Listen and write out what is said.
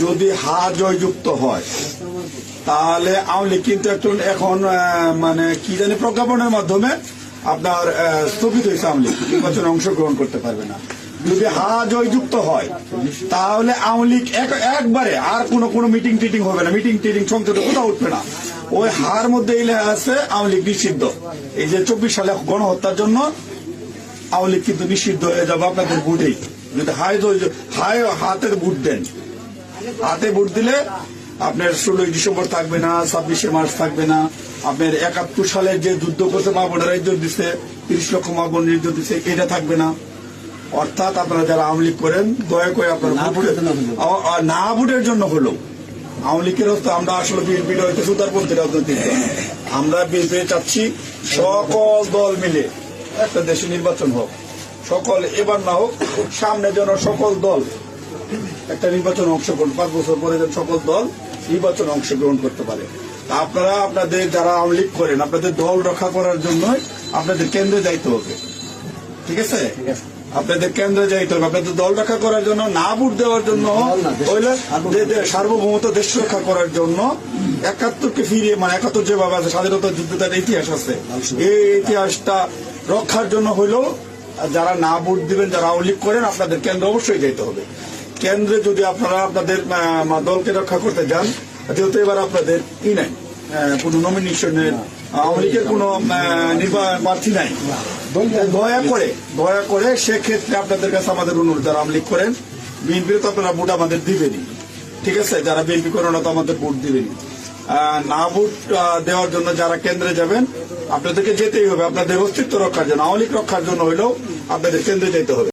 যদি হা জয়যুক্ত হয়, তাহলে আওয়ামী লীগ কিন্তু একজন এখন মানে কি জানি প্রজ্ঞাপনের মাধ্যমে আপনার স্থগিত হয়েছে আওয়ামী লীগ। নির্বাচনে অংশগ্রহণ করতে পারবে না। যদি হা জয়যুক্ত হয়, তাহলে আওয়ামী লীগ এক- একবারে আর কোনো কোনো মিটিং টিটিং হবে না। মিটিং টিটিং সংসদে কোথাও উঠবে না। ওই হার মধ্যে এলে আছে আওয়ামী লীগ নিষিদ্ধ। এই যে চব্বিশ সালে গণহত্যার জন্য আওয়ামী লীগ কিন্তু নিষিদ্ধ হয়ে যাবে আপনাদের ভোটেই যদি হাই জয়- হাই হাতে ভোট দেন। হাতে ভোট দিলে আপনার ষোলোই ডিসেম্বর থাকবে না ছাব্বিশে মার্চ থাকবে না আপনার একাত্তর সালে যে যুদ্ধ করছে মা বোনেরা ইজ্জত দিচ্ছে তিরিশ লক্ষ মা বোন ইজ্জত দিচ্ছে এটা থাকবে না অর্থাৎ আপনারা যারা আওয়ামী লীগ করেন দয়া করে আপনারা না ভোটের জন্য। হলো। আওয়ামী লীগের আমরা আসলে বিএনপিটা হইতে সুতারপন্থী রাজনৈতিক দল। আমরা বিএনপি চাচ্ছি সকল দল মিলে একটা দেশে নির্বাচন হোক সকল এবার না হোক সামনে যেন সকল দল একটা নির্বাচন অংশগ্রহণ পাঁচ বছর পরে যেন সকল দল নির্বাচন অংশগ্রহণ করতে পারে। আপনারা আপনাদের যারা আওয়ামী লীগ করেন আপনাদের দল রক্ষা করার জন্যই আপনাদের কেন্দ্রে যাইতে হবে। ঠিক আছে? আপনাদের কেন্দ্রে যাইতে হবে। আপনাদের দল রক্ষা করার জন্য না ভোট দেওয়ার জন্য না, দেশ- সার্বভৌমত্ব রক্ষা করার জন্য একাত্তরকে ফিরিয়ে মানে একাত্তর যেভাবে আছে স্বাধীনতা যুদ্ধ তার ইতিহাস আছে। এই ইতিহাসটা রক্ষার জন্য হইলেও যারা না ভোট দিবেন যারা আওয়ামী লীগ করেন আপনাদের কেন্দ্রে অবশ্যই যেতে হবে। কেন্দ্রে যদি আপনারা আপনাদের দলকে রক্ষা করতে যান যেহেতু এবার আপনাদের ই নাই কোনো নমিনেশনের আওয়ামী লীগের কোনো প্রার্থী নাই। দয়া করে দয়া করে সেক্ষেত্রে আপনাদের কাছে আমাদের অনুরোধ যারা আওয়ামী লীগ করেন বিএনপির তো আপনারা ভোট আমাদের দিবেনই। ঠিক আছে? যারা বিএনপি করেন তো আমাদের ভোট দিবেনই। আহ, না ভোট দেওয়ার জন্য যারা কেন্দ্রে যাবেন আপনাদেরকে যেতেই হবে। আপনাদের অস্তিত্ব রক্ষার জন্য আওয়ামী লীগ রক্ষার জন্য হইলেও আপনাদের কেন্দ্রে যেতে হবে।